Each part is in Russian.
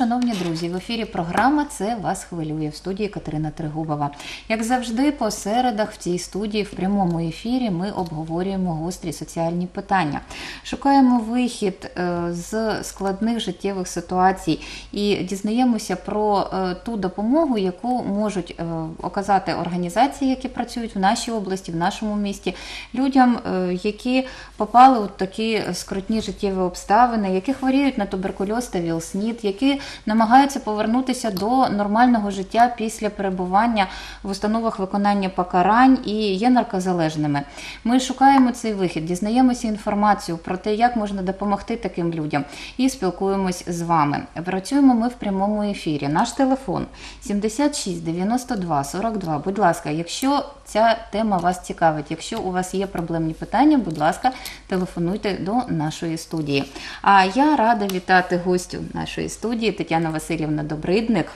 Шановні друзі! В ефірі програма Це вас хвилює в студії Катерина Тригубова. Як завжди, по середах в цій студії в прямому ефірі ми обговорюємо гострі соціальні питання, шукаємо вихід е, з складних життєвих ситуацій і дізнаємося про е, ту допомогу, яку можуть е, оказати організації, які працюють в нашій області, в нашому місті, людям, які попали у такі скрутні життєві обставини, які хворіють на туберкульоз та ВІЛ-СНІД, які намагаються повернутися до нормального життя після перебування в установах виконання покарань і є наркозалежними. Ми шукаємо цей вихід, дізнаємося інформацію про те, як можна допомогти таким людям, і спілкуємось з вами. Працюємо ми в прямому ефірі. Наш телефон 76 92 42. Будь ласка, якщо ця тема вас цікавить, якщо у вас є проблемні питання, будь ласка, телефонуйте до нашої студії. А я рада вітати гостю нашої студії Тетяна Васильівна Добридник.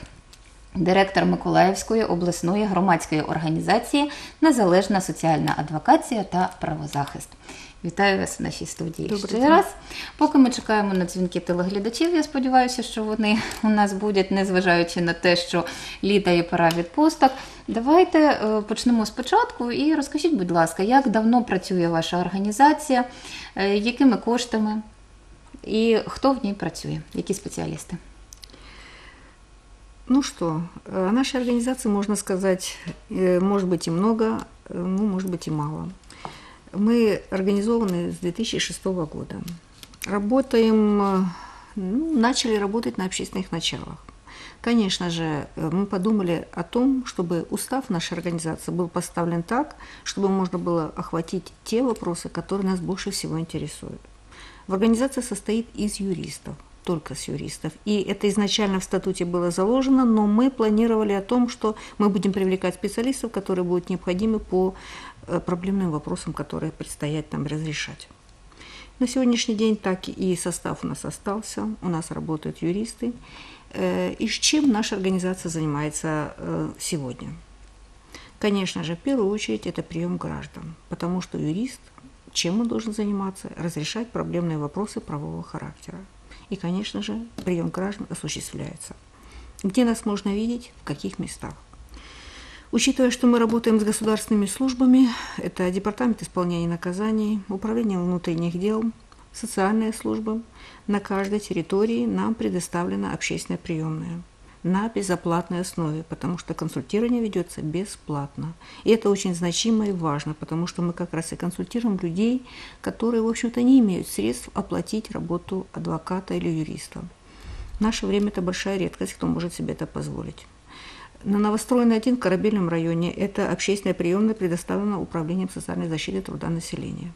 Директор Миколаївської обласної громадської організації Незалежна соціальна адвокація та правозахист. Вітаю вас в нашій студії Добрий ще день. раз. Поки ми чекаємо на дзвінки телеглядачів, я сподіваюся, що вони у нас будуть, незважаючи на те, що літа і пора відпусток. Давайте е, почнемо спочатку і розкажіть, будь ласка, як давно працює ваша організація, е, якими коштами і хто в ней працює, які специалисты? Ну что, о нашей организации можно сказать, э, может быть и много, э, ну, может быть и мало. Мы организованы с 2006 года. Работаем, э, ну, начали работать на общественных началах. Конечно же, мы подумали о том, чтобы устав нашей организации был поставлен так, чтобы можно было охватить те вопросы, которые нас больше всего интересуют. В организации состоит из юристов, только с юристов. И это изначально в статуте было заложено, но мы планировали о том, что мы будем привлекать специалистов, которые будут необходимы по э, проблемным вопросам, которые предстоят нам разрешать. На сегодняшний день так и состав у нас остался, у нас работают юристы. Э, и с чем наша организация занимается э, сегодня? Конечно же, в первую очередь это прием граждан, потому что юрист – чем он должен заниматься, разрешать проблемные вопросы правового характера. И, конечно же, прием граждан осуществляется. Где нас можно видеть, в каких местах. Учитывая, что мы работаем с государственными службами, это Департамент исполнения наказаний, Управление внутренних дел, социальные службы, на каждой территории нам предоставлена общественная приемная – на безоплатной основе, потому что консультирование ведется бесплатно. И это очень значимо и важно, потому что мы как раз и консультируем людей, которые, в общем-то, не имеют средств оплатить работу адвоката или юриста. В наше время это большая редкость, кто может себе это позволить. На новостроенной один в Корабельном районе это общественная приемная предоставлена Управлением социальной защиты труда населения.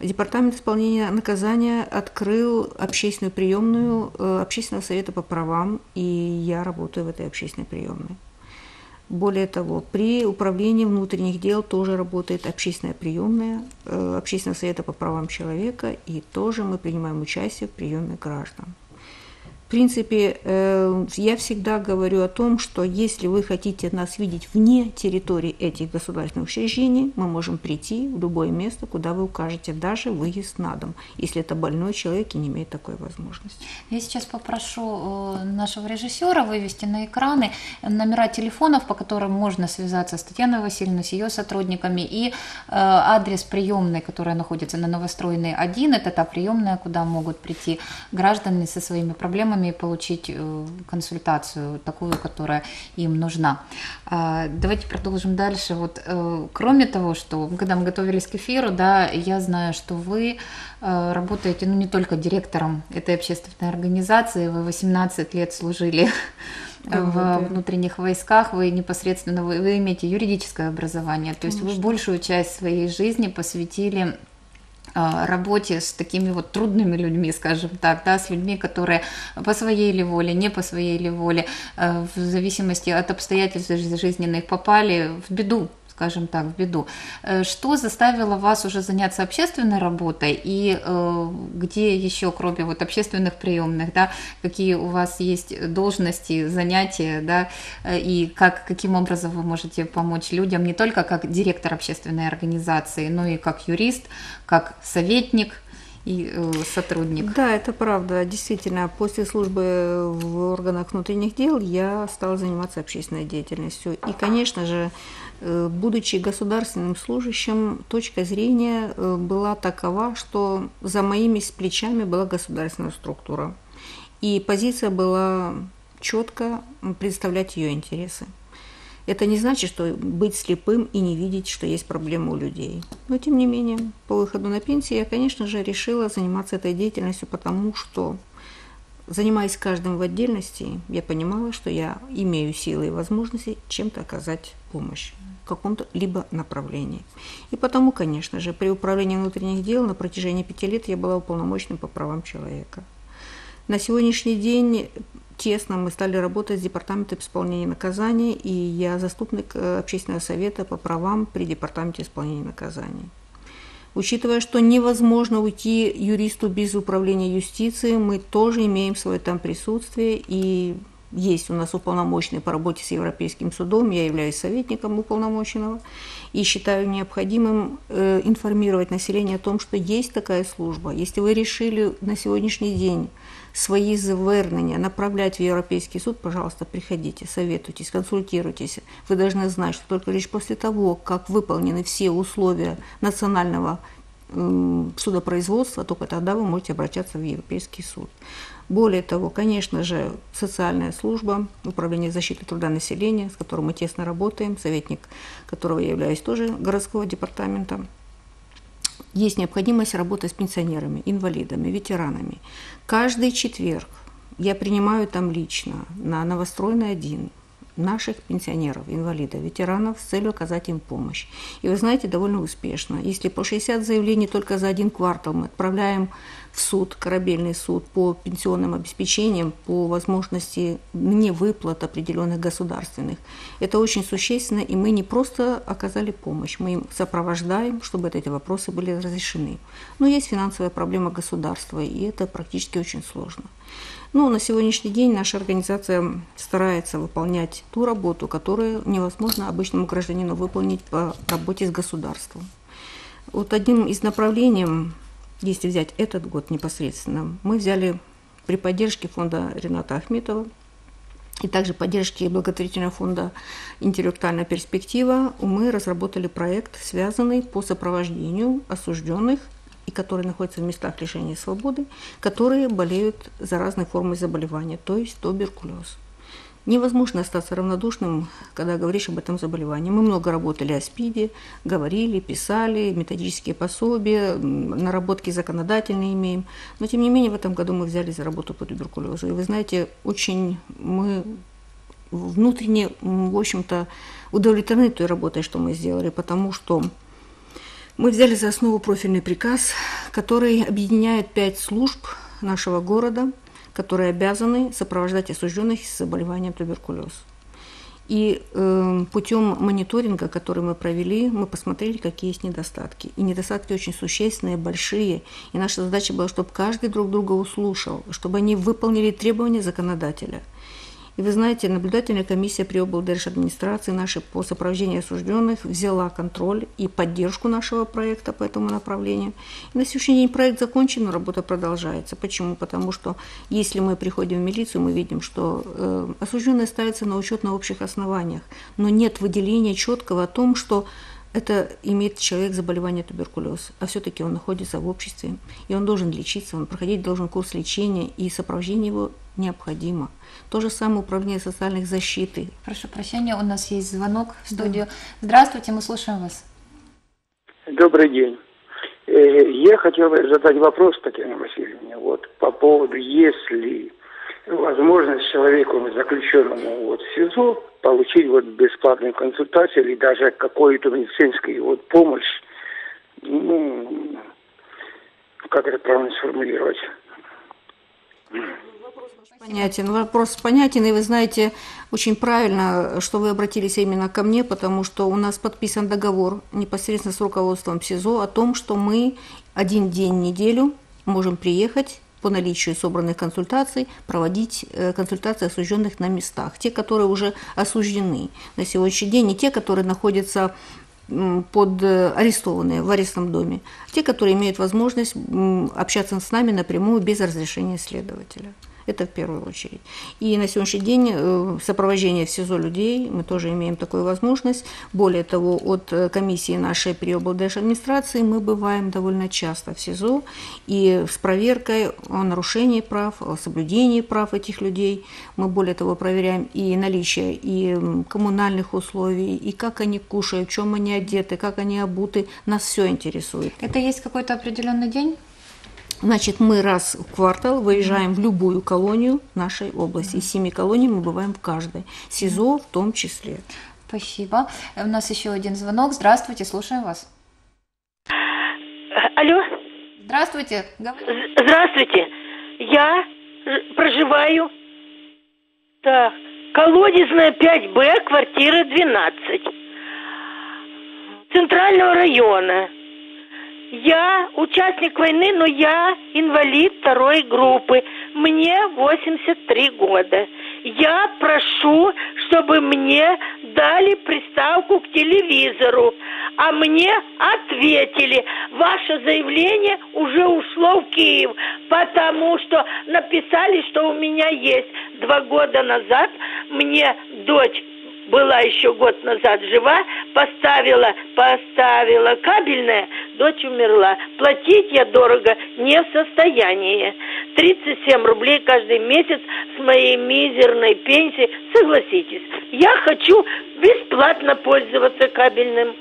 Департамент исполнения наказания открыл общественную приемную э, Общественного совета по правам, и я работаю в этой общественной приемной. Более того, при управлении внутренних дел тоже работает общественная приемная э, Общественного совета по правам человека, и тоже мы принимаем участие в приеме граждан принципе, э, я всегда говорю о том, что если вы хотите нас видеть вне территории этих государственных учреждений, мы можем прийти в любое место, куда вы укажете, даже выезд на дом, если это больной человек и не имеет такой возможности. Я сейчас попрошу э, нашего режиссера вывести на экраны номера телефонов, по которым можно связаться с Татьяной Васильевной, с ее сотрудниками, и э, адрес приемной, которая находится на новостроенной 1, это та приемная, куда могут прийти граждане со своими проблемами и получить э, консультацию, такую, которая им нужна. А, давайте продолжим дальше. Вот, э, кроме того, что когда мы готовились к эфиру, да, я знаю, что вы э, работаете ну, не только директором этой общественной организации, вы 18 лет служили в внутренних войсках, вы непосредственно вы, вы имеете юридическое образование, то есть Конечно. вы большую часть своей жизни посвятили работе с такими вот трудными людьми, скажем так, да, с людьми, которые по своей ли воле, не по своей ли воле, в зависимости от обстоятельств жизненных попали в беду, скажем так, в беду. Э, что заставило вас уже заняться общественной работой и э, где еще, кроме вот общественных приемных, да, какие у вас есть должности, занятия, да, э, и как, каким образом вы можете помочь людям не только как директор общественной организации, но и как юрист, как советник и э, сотрудник. Да, это правда. Действительно, после службы в органах внутренних дел я стала заниматься общественной деятельностью. И, конечно же, э, будучи государственным служащим, точка зрения э, была такова, что за моими плечами была государственная структура. И позиция была четко представлять ее интересы. Это не значит, что быть слепым и не видеть, что есть проблемы у людей. Но, тем не менее, по выходу на пенсию я, конечно же, решила заниматься этой деятельностью, потому что, занимаясь каждым в отдельности, я понимала, что я имею силы и возможности чем-то оказать помощь в каком-то либо направлении. И потому, конечно же, при управлении внутренних дел на протяжении пяти лет я была уполномоченным по правам человека. На сегодняшний день тесно мы стали работать с Департаментом исполнения наказаний, и я заступник э, общественного совета по правам при Департаменте исполнения наказаний. Учитывая, что невозможно уйти юристу без управления юстицией, мы тоже имеем свое там присутствие, и есть у нас уполномоченный по работе с Европейским судом, я являюсь советником уполномоченного, и считаю необходимым э, информировать население о том, что есть такая служба. Если вы решили на сегодняшний день свои звернення направлять в Европейский суд, пожалуйста, приходите, советуйтесь, консультируйтесь. Вы должны знать, что только лишь после того, как выполнены все условия национального судопроизводства, только тогда вы можете обращаться в Европейский суд. Более того, конечно же, социальная служба, управление защиты труда населения, с которым мы тесно работаем, советник которого я являюсь тоже городского департамента, есть необходимость работать с пенсионерами, инвалидами, ветеранами. Каждый четверг я принимаю там лично на новостроенный один наших пенсионеров, инвалидов, ветеранов с целью оказать им помощь. И вы знаете, довольно успешно. Если по 60 заявлений только за один квартал мы отправляем в суд, корабельный суд по пенсионным обеспечениям, по возможности не выплат определенных государственных, это очень существенно, и мы не просто оказали помощь, мы им сопровождаем, чтобы эти вопросы были разрешены. Но есть финансовая проблема государства, и это практически очень сложно. Ну, на сегодняшний день наша организация старается выполнять ту работу, которую невозможно обычному гражданину выполнить по работе с государством. Вот одним из направлений, если взять этот год непосредственно, мы взяли при поддержке фонда Рената Ахметова и также поддержки благотворительного фонда «Интеллектуальная перспектива» мы разработали проект, связанный по сопровождению осужденных и которые находятся в местах лишения свободы, которые болеют за разной формой заболевания, то есть туберкулез. Невозможно остаться равнодушным, когда говоришь об этом заболевании. Мы много работали о СПИДе, говорили, писали, методические пособия, наработки законодательные имеем. Но, тем не менее, в этом году мы взяли за работу по туберкулезу. И вы знаете, очень мы внутренне, в общем-то, удовлетворены той работой, что мы сделали, потому что мы взяли за основу профильный приказ, который объединяет пять служб нашего города, которые обязаны сопровождать осужденных с заболеванием туберкулез. И э, путем мониторинга, который мы провели, мы посмотрели, какие есть недостатки. И недостатки очень существенные, большие. И наша задача была, чтобы каждый друг друга услышал, чтобы они выполнили требования законодателя – и вы знаете, наблюдательная комиссия при администрации нашей по сопровождению осужденных взяла контроль и поддержку нашего проекта по этому направлению. И на сегодняшний день проект закончен, но работа продолжается. Почему? Потому что если мы приходим в милицию, мы видим, что э, осужденные ставятся на учет на общих основаниях, но нет выделения четкого о том, что это имеет человек заболевание туберкулез, а все-таки он находится в обществе, и он должен лечиться, он проходить должен курс лечения, и сопровождение его необходимо. То же самое управление социальных защиты. Прошу прощения, у нас есть звонок в студию. Да. Здравствуйте, мы слушаем вас. Добрый день. Э, я хотел бы задать вопрос Татьяне Васильевне вот, по поводу, если возможность человеку, заключенному вот, в СИЗО, получить вот бесплатную консультацию или даже какую-то медицинскую вот помощь, ну, как это правильно сформулировать? Понятен. Вопрос понятен, и вы знаете очень правильно, что вы обратились именно ко мне, потому что у нас подписан договор непосредственно с руководством СИЗО о том, что мы один день в неделю можем приехать по наличию собранных консультаций проводить э, консультации осужденных на местах. Те, которые уже осуждены на сегодняшний день, и те, которые находятся под э, арестованные в арестном доме, те, которые имеют возможность общаться с нами напрямую без разрешения следователя. Это в первую очередь. И на сегодняшний день э, сопровождение в СИЗО людей, мы тоже имеем такую возможность. Более того, от э, комиссии нашей при администрации мы бываем довольно часто в СИЗО и с проверкой о нарушении прав, о соблюдении прав этих людей. Мы более того проверяем и наличие и коммунальных условий, и как они кушают, в чем они одеты, как они обуты. Нас все интересует. Это есть какой-то определенный день? Значит, мы раз в квартал выезжаем в любую колонию нашей области. Из семи колоний мы бываем в каждой. СИЗО в том числе. Спасибо. У нас еще один звонок. Здравствуйте, слушаем вас. Алло, Здравствуйте. Здравствуйте. Я проживаю. Так, колодезная 5Б, квартира 12. Центрального района. Я участник войны, но я инвалид второй группы. Мне 83 года. Я прошу, чтобы мне дали приставку к телевизору. А мне ответили, ваше заявление уже ушло в Киев, потому что написали, что у меня есть. Два года назад мне дочь была еще год назад жива, поставила, поставила кабельное, дочь умерла. Платить я дорого не в состоянии. 37 рублей каждый месяц с моей мизерной пенсии. Согласитесь, я хочу бесплатно пользоваться кабельным.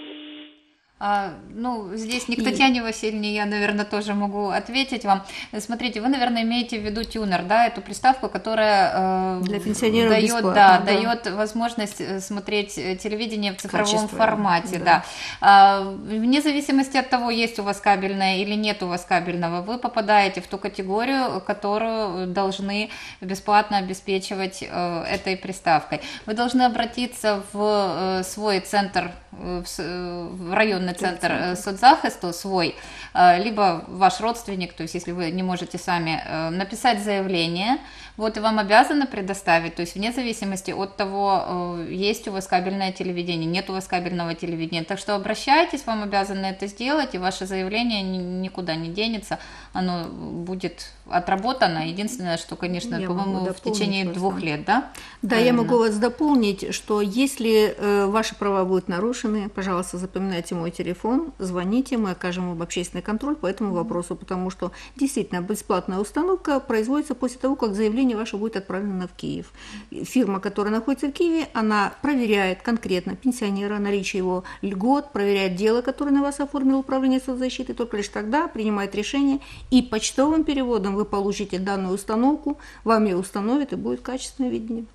А, ну, здесь не к Татьяне Васильевне, я, наверное, тоже могу ответить вам. Смотрите, вы, наверное, имеете в виду тюнер, да, эту приставку, которая э, Для пенсионеров дает, да, да. дает возможность э, смотреть э, телевидение в цифровом Качественно, формате, да. да. А, вне зависимости от того, есть у вас кабельное или нет у вас кабельного, вы попадаете в ту категорию, которую должны бесплатно обеспечивать э, этой приставкой. Вы должны обратиться в э, свой центр, э, в, в районный центр э, соцзахисту свой, э, либо ваш родственник, то есть если вы не можете сами э, написать заявление, вот и вам обязаны предоставить, то есть вне зависимости от того, э, есть у вас кабельное телевидение, нет у вас кабельного телевидения. Так что обращайтесь, вам обязаны это сделать, и ваше заявление ни- никуда не денется, оно будет отработано. Единственное, что, конечно, Я по-моему, в течение просто. двух лет, да? Да, я Правильно. могу вас дополнить, что если э, ваши права будут нарушены, пожалуйста, запоминайте мой телефон, звоните, мы окажем вам общественный контроль по этому вопросу, потому что действительно бесплатная установка производится после того, как заявление ваше будет отправлено в Киев. Фирма, которая находится в Киеве, она проверяет конкретно пенсионера, наличие его льгот, проверяет дело, которое на вас оформило управление соцзащиты, только лишь тогда принимает решение, и почтовым переводом вы получите данную установку, вам ее установят, и будет качественное видение.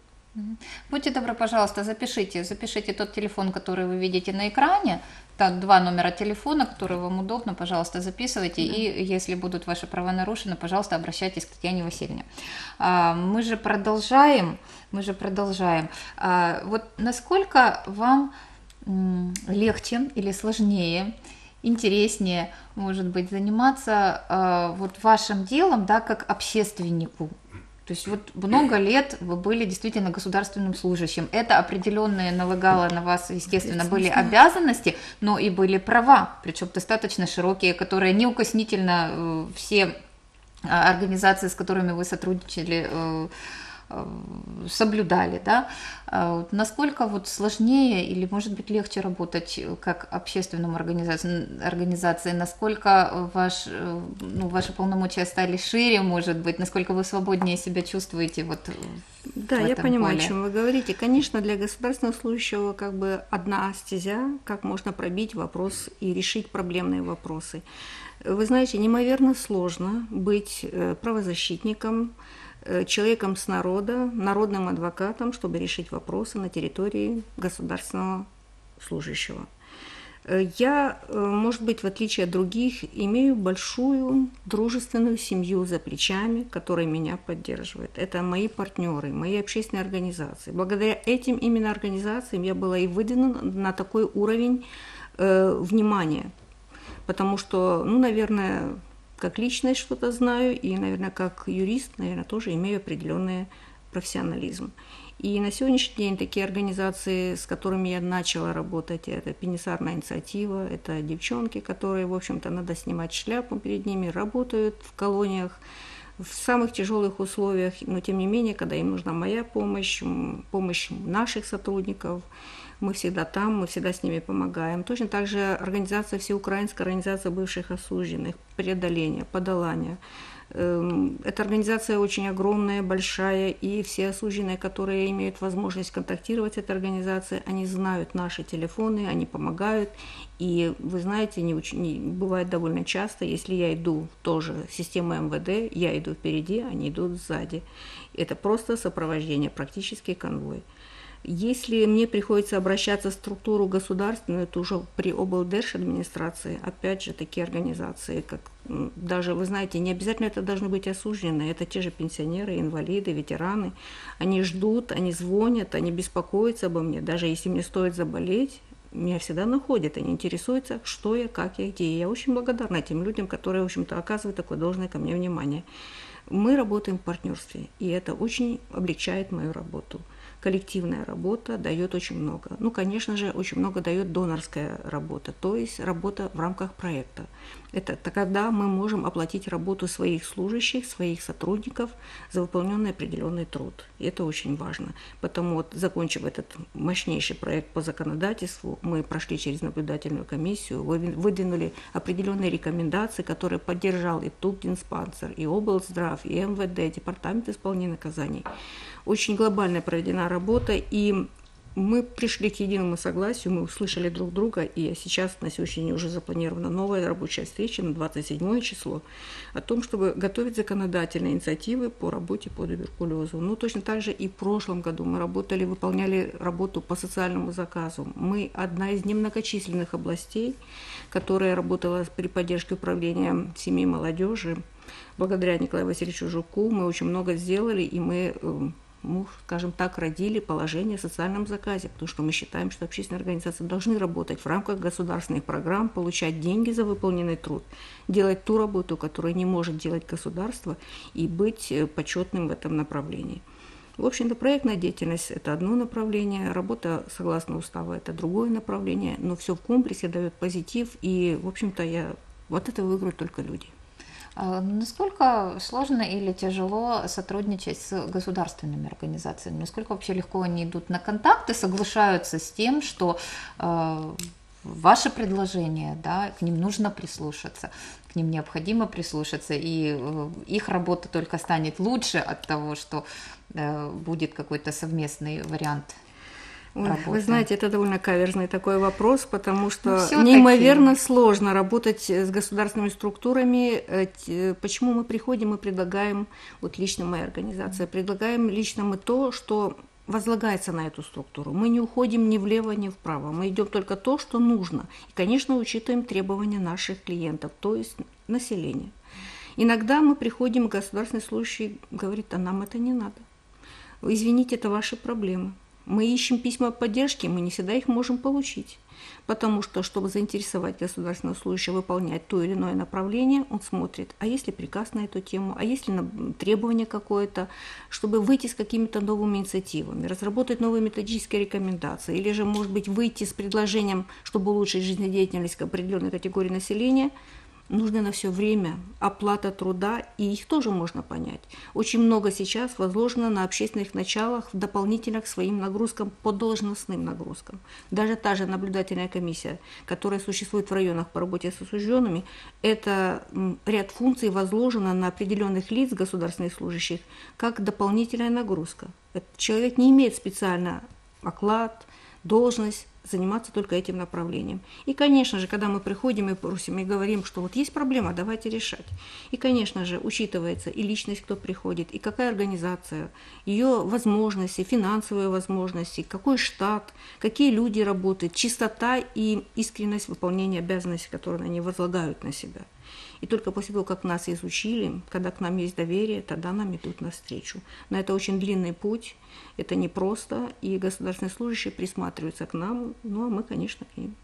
Будьте добры, пожалуйста, запишите, запишите тот телефон, который вы видите на экране, там два номера телефона, которые вам удобно, пожалуйста, записывайте, и если будут ваши права нарушены, пожалуйста, обращайтесь к Татьяне Васильевне. А, Мы же продолжаем, мы же продолжаем. А, Вот насколько вам легче или сложнее, интереснее, может быть, заниматься а, вот вашим делом, да, как общественнику? То есть вот много лет вы были действительно государственным служащим. Это определенные налагало на вас, естественно, были обязанности, но и были права, причем достаточно широкие, которые неукоснительно э, все а, организации, с которыми вы сотрудничали, э, соблюдали, да? Вот Насколько вот сложнее или, может быть, легче работать э, как общественному организации, организации? Насколько ваш, э, ну, ваши полномочия стали шире, может быть? Насколько вы свободнее себя чувствуете вот Да, я понимаю, поле? о чем вы говорите. Конечно, для государственного служащего как бы одна стезя, как можно пробить вопрос и решить проблемные вопросы. Вы знаете, неимоверно сложно быть э, правозащитником, э, человеком с народа, народным адвокатом, чтобы решить вопросы на территории государственного служащего. Э, Я, э, может быть, в отличие от других, имею большую дружественную семью за плечами, которая меня поддерживает. Это мои партнеры, мои общественные организации. Благодаря этим именно организациям я была и выдвинута на такой уровень э, внимания. Потому что, ну, наверное, как личность что-то знаю, и, наверное, как юрист, наверное, тоже имею определенные профессионализм. И на сегодняшний день такие организации, с которыми я начала работать, это Пенисарная инициатива, это девчонки, которые, в общем-то, надо снимать шляпу перед ними, работают в колониях, в самых тяжелых условиях, но тем не менее, когда им нужна моя помощь, помощь наших сотрудников, мы всегда там, мы всегда с ними помогаем. Точно так же организация, Всеукраинская организация бывших осужденных, преодоление, подолание. Эм, эта организация очень огромная, большая, и все осужденные, которые имеют возможность контактировать с этой организацией, они знают наши телефоны, они помогают. И вы знаете, не, не, бывает довольно часто, если я иду тоже в систему МВД, я иду впереди, они идут сзади. Это просто сопровождение, практически конвой. Если мне приходится обращаться в структуру государственную, это уже при облдерш администрации, опять же, такие организации, как даже, вы знаете, не обязательно это должны быть осужденные, это те же пенсионеры, инвалиды, ветераны. Они ждут, они звонят, они беспокоятся обо мне. Даже если мне стоит заболеть, меня всегда находят, они интересуются, что я, как я, где. И я очень благодарна тем людям, которые, в общем-то, оказывают такое должное ко мне внимание. Мы работаем в партнерстве, и это очень облегчает мою работу коллективная работа дает очень много. Ну, конечно же, очень много дает донорская работа, то есть работа в рамках проекта. Это тогда мы можем оплатить работу своих служащих, своих сотрудников за выполненный определенный труд. И это очень важно. Потому вот, закончив этот мощнейший проект по законодательству, мы прошли через наблюдательную комиссию, выдвинули определенные рекомендации, которые поддержал и Тубдинспансер, и облздрав, и МВД, Департамент исполнения наказаний. Очень глобальная проведена работа, и мы пришли к единому согласию, мы услышали друг друга, и сейчас на сегодняшний день уже запланирована новая рабочая встреча на 27 число о том, чтобы готовить законодательные инициативы по работе по туберкулезу. Ну, точно так же и в прошлом году мы работали, выполняли работу по социальному заказу. Мы одна из немногочисленных областей, которая работала при поддержке управления семьи молодежи. Благодаря Николаю Васильевичу Жуку мы очень много сделали, и мы мы, скажем так, родили положение о социальном заказе, потому что мы считаем, что общественные организации должны работать в рамках государственных программ, получать деньги за выполненный труд, делать ту работу, которую не может делать государство, и быть э, почетным в этом направлении. В общем-то, проектная деятельность – это одно направление, работа согласно уставу – это другое направление, но все в комплексе дает позитив, и, в общем-то, я вот это выиграют только люди. А насколько сложно или тяжело сотрудничать с государственными организациями? Насколько вообще легко они идут на контакты, соглашаются с тем, что э, ваши предложения, да, к ним нужно прислушаться, к ним необходимо прислушаться, и э, их работа только станет лучше от того, что э, будет какой-то совместный вариант Ой, вы знаете, это довольно каверзный такой вопрос, потому что ну, неимоверно сложно работать с государственными структурами. Э, почему мы приходим и предлагаем, вот лично моя организация, предлагаем лично мы то, что возлагается на эту структуру. Мы не уходим ни влево, ни вправо. Мы идем только то, что нужно. И, конечно, учитываем требования наших клиентов, то есть населения. Иногда мы приходим, государственный служащий говорит, а нам это не надо. Извините, это ваши проблемы. Мы ищем письма поддержки, мы не всегда их можем получить. Потому что, чтобы заинтересовать государственного служащего выполнять то или иное направление, он смотрит, а есть ли приказ на эту тему, а есть ли требование какое-то, чтобы выйти с какими-то новыми инициативами, разработать новые методические рекомендации, или же, может быть, выйти с предложением, чтобы улучшить жизнедеятельность определенной категории населения – нужно на все время оплата труда, и их тоже можно понять. Очень много сейчас возложено на общественных началах дополнительно к своим нагрузкам по должностным нагрузкам. Даже та же наблюдательная комиссия, которая существует в районах по работе с осужденными, это ряд функций возложено на определенных лиц государственных служащих как дополнительная нагрузка. Этот человек не имеет специально оклад, должность, заниматься только этим направлением. И, конечно же, когда мы приходим и просим и говорим, что вот есть проблема, давайте решать. И, конечно же, учитывается и личность, кто приходит, и какая организация, ее возможности, финансовые возможности, какой штат, какие люди работают, чистота и искренность выполнения обязанностей, которые они возлагают на себя – и только после того, как нас изучили, когда к нам есть доверие, тогда нам идут навстречу. Но это очень длинный путь, это непросто, и государственные служащие присматриваются к нам, ну а мы, конечно, к ним.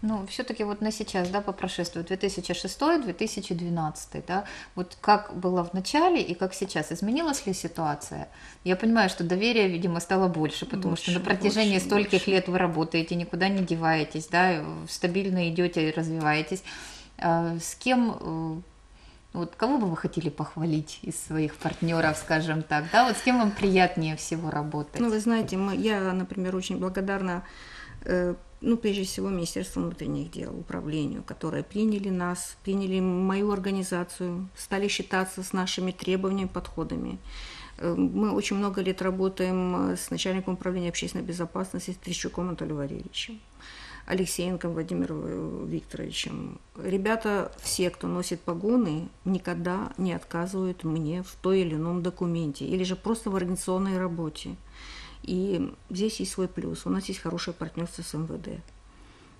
Ну, все-таки вот на сейчас, да, по прошествию 2006-2012, да, вот как было в начале и как сейчас, изменилась ли ситуация? Я понимаю, что доверие, видимо, стало больше, потому Больше, что на протяжении больше, стольких больше. лет вы работаете, никуда не деваетесь, да, стабильно идете и развиваетесь. А С кем, э, вот кого бы вы хотели похвалить из своих партнеров, скажем так, да, вот с кем вам приятнее всего работать? Ну, вы знаете, мы, я, например, очень благодарна, э, ну, прежде всего, Министерству внутренних дел, управлению, которые приняли нас, приняли мою организацию, стали считаться с нашими требованиями, подходами. Э, Мы очень много лет работаем э, с начальником управления общественной безопасности Трещуком Анатолием Валерьевичем. Алексеенком Владимиром э, Викторовичем. Ребята, все, кто носит погоны, никогда не отказывают мне в той или ином документе или же просто в организационной работе. И здесь есть свой плюс. У нас есть хорошее партнерство с МВД.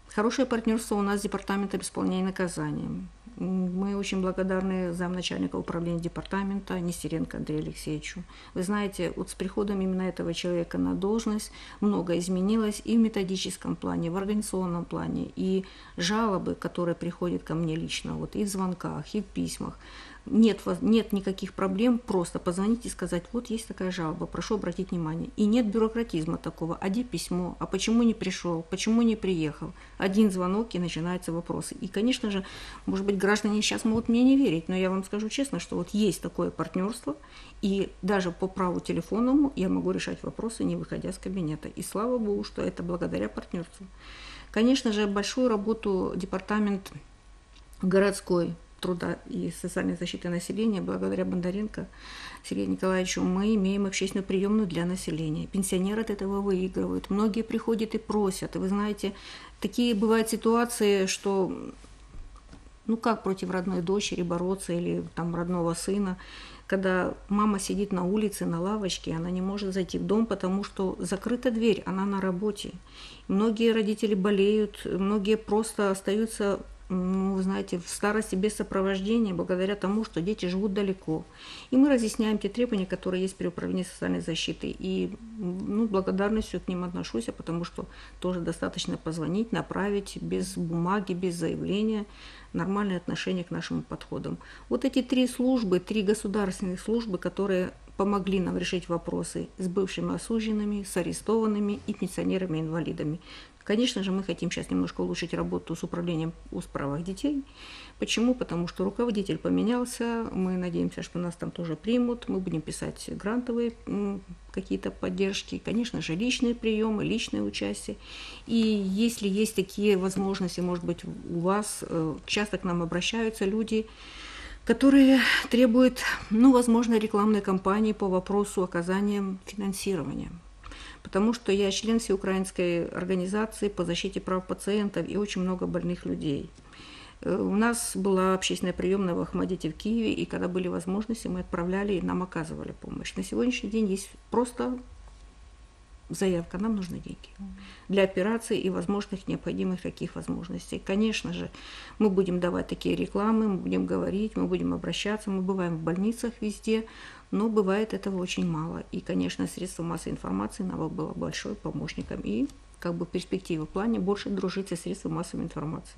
Хорошее партнерство у нас с Департаментом исполнения наказания. Мы очень благодарны замначальника управления департамента Нестеренко Андрею Алексеевичу. Вы знаете, вот с приходом именно этого человека на должность много изменилось и в методическом плане, в организационном плане, и жалобы, которые приходят ко мне лично, вот и в звонках, и в письмах, нет, нет никаких проблем, просто позвонить и сказать, вот есть такая жалоба, прошу обратить внимание. И нет бюрократизма такого, а где письмо, а почему не пришел, почему не приехал. Один звонок и начинаются вопросы. И, конечно же, может быть, граждане сейчас могут мне не верить, но я вам скажу честно, что вот есть такое партнерство, и даже по праву телефонному я могу решать вопросы, не выходя с кабинета. И слава богу, что это благодаря партнерству. Конечно же, большую работу департамент городской труда и социальной защиты населения, благодаря Бондаренко Сергею Николаевичу, мы имеем общественную приемную для населения. Пенсионеры от этого выигрывают. Многие приходят и просят. И вы знаете, такие бывают ситуации, что ну как против родной дочери бороться или там родного сына, когда мама сидит на улице, на лавочке, она не может зайти в дом, потому что закрыта дверь, она на работе. Многие родители болеют, многие просто остаются ну, знаете, в старости без сопровождения, благодаря тому, что дети живут далеко. И мы разъясняем те требования, которые есть при управлении социальной защиты. И ну, благодарностью к ним отношусь, потому что тоже достаточно позвонить, направить без бумаги, без заявления нормальное отношение к нашим подходам. Вот эти три службы, три государственных службы, которые помогли нам решить вопросы с бывшими осужденными, с арестованными и пенсионерами-инвалидами. Конечно же, мы хотим сейчас немножко улучшить работу с управлением о правах детей. Почему? Потому что руководитель поменялся, мы надеемся, что нас там тоже примут, мы будем писать грантовые какие-то поддержки, конечно же, личные приемы, личное участие. И если есть такие возможности, может быть, у вас э, часто к нам обращаются люди, которые требуют, ну, возможно, рекламной кампании по вопросу оказания финансирования. Потому что я член Всеукраинской организации по защите прав пациентов и очень много больных людей. Э, У нас была общественная приемная в Ахмадите в Киеве, и когда были возможности, мы отправляли и нам оказывали помощь. На сегодняшний день есть просто заявка, нам нужны деньги для операций и возможных необходимых таких возможностей. Конечно же, мы будем давать такие рекламы, мы будем говорить, мы будем обращаться, мы бываем в больницах везде, но бывает этого очень мало. И, конечно, средства массовой информации нам было большой помощником. И как бы перспективы в плане больше дружить со средствами массовой информации.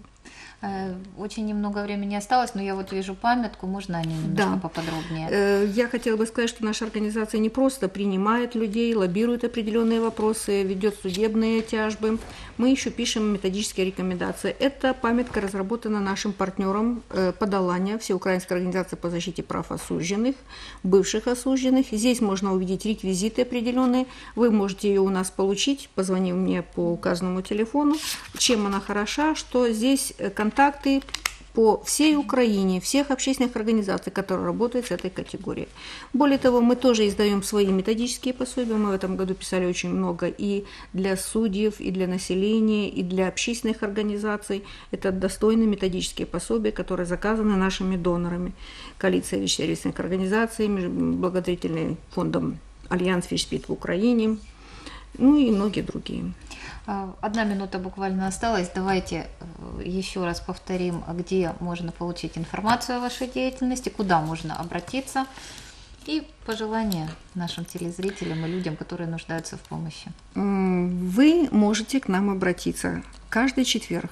Э, Очень немного времени осталось, но я вот вижу памятку, можно о ней немножко Да. поподробнее? Э, Я хотела бы сказать, что наша организация не просто принимает людей, лоббирует определенные вопросы, ведет судебные тяжбы. Мы еще пишем методические рекомендации. Эта памятка разработана нашим партнером э, Подолания, Всеукраинской организации по защите прав осужденных, бывших осужденных. Здесь можно увидеть реквизиты определенные. Вы можете ее у нас получить, позвонив мне по указанному телефону. Чем она хороша, что здесь э, контакты по всей Украине, всех общественных организаций, которые работают с этой категорией. Более того, мы тоже издаем свои методические пособия. Мы в этом году писали очень много и для судьев, и для населения, и для общественных организаций. Это достойные методические пособия, которые заказаны нашими донорами. Коалиция ветеринарных организаций, благотворительным фондом Альянс Фишспит в Украине, ну и многие другие. А, Одна минута буквально осталась. Давайте э, еще раз повторим, где можно получить информацию о вашей деятельности, куда можно обратиться и пожелания нашим телезрителям и людям, которые нуждаются в помощи. Вы можете к нам обратиться каждый четверг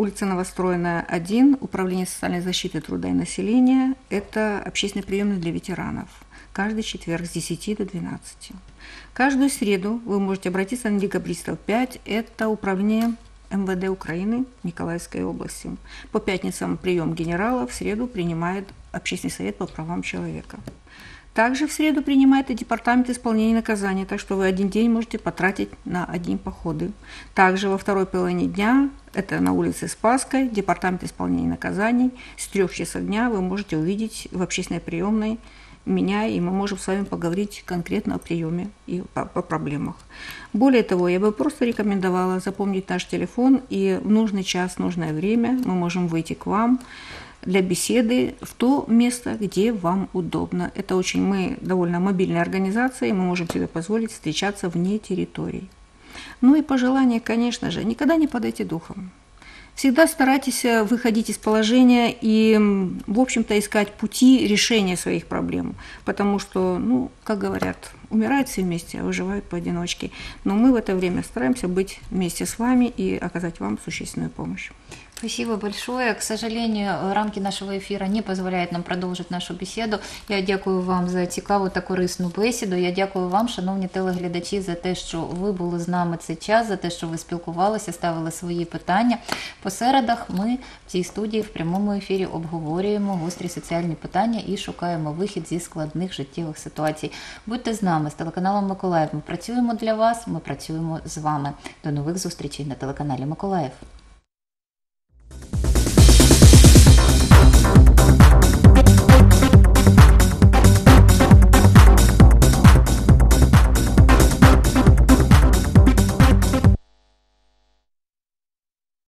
улица Новостроенная, 1, Управление социальной защиты труда и населения. Это общественный приемный для ветеранов. Каждый четверг с 10 до 12. Каждую среду вы можете обратиться на декабристов 5. Это управление МВД Украины Николаевской области. По пятницам прием генерала, в среду принимает Общественный совет по правам человека. Также в среду принимает и Департамент исполнения наказания, так что вы один день можете потратить на одни походы. Также во второй половине дня, это на улице Спасской, Департамент исполнения наказаний, с трех часов дня вы можете увидеть в общественной приемной меня, и мы можем с вами поговорить конкретно о приеме и по, по проблемах. Более того, я бы просто рекомендовала запомнить наш телефон, и в нужный час, в нужное время мы можем выйти к вам, для беседы в то место, где вам удобно. Это очень мы довольно мобильная организация, и мы можем себе позволить встречаться вне территорий. Ну и пожелание, конечно же, никогда не подайте духом. Всегда старайтесь э, выходить из положения и, в общем-то, искать пути решения своих проблем. Потому что, ну, как говорят, умирают все вместе, а выживают поодиночке. Но мы в это время стараемся быть вместе с вами и оказать вам существенную помощь. Спасибо большое. К сожалению, рамки нашого ефіра не дозволяють нам продовжити нашу бесіду. Я дякую вам за цікаву та корисну бесіду. Я дякую вам, шановні телеглядачі, за те, що ви були з нами цей час, за те, що ви спілкувалися, ставили свої питання. По середах ми в цій студії в прямому ефірі обговорюємо гострі соціальні питання і шукаємо вихід зі складних життєвих ситуацій. Будьте з нами з телеканалом Миколаїв. Ми працюємо для вас. Ми працюємо з вами. До нових зустрічей на телеканалі Миколаїв.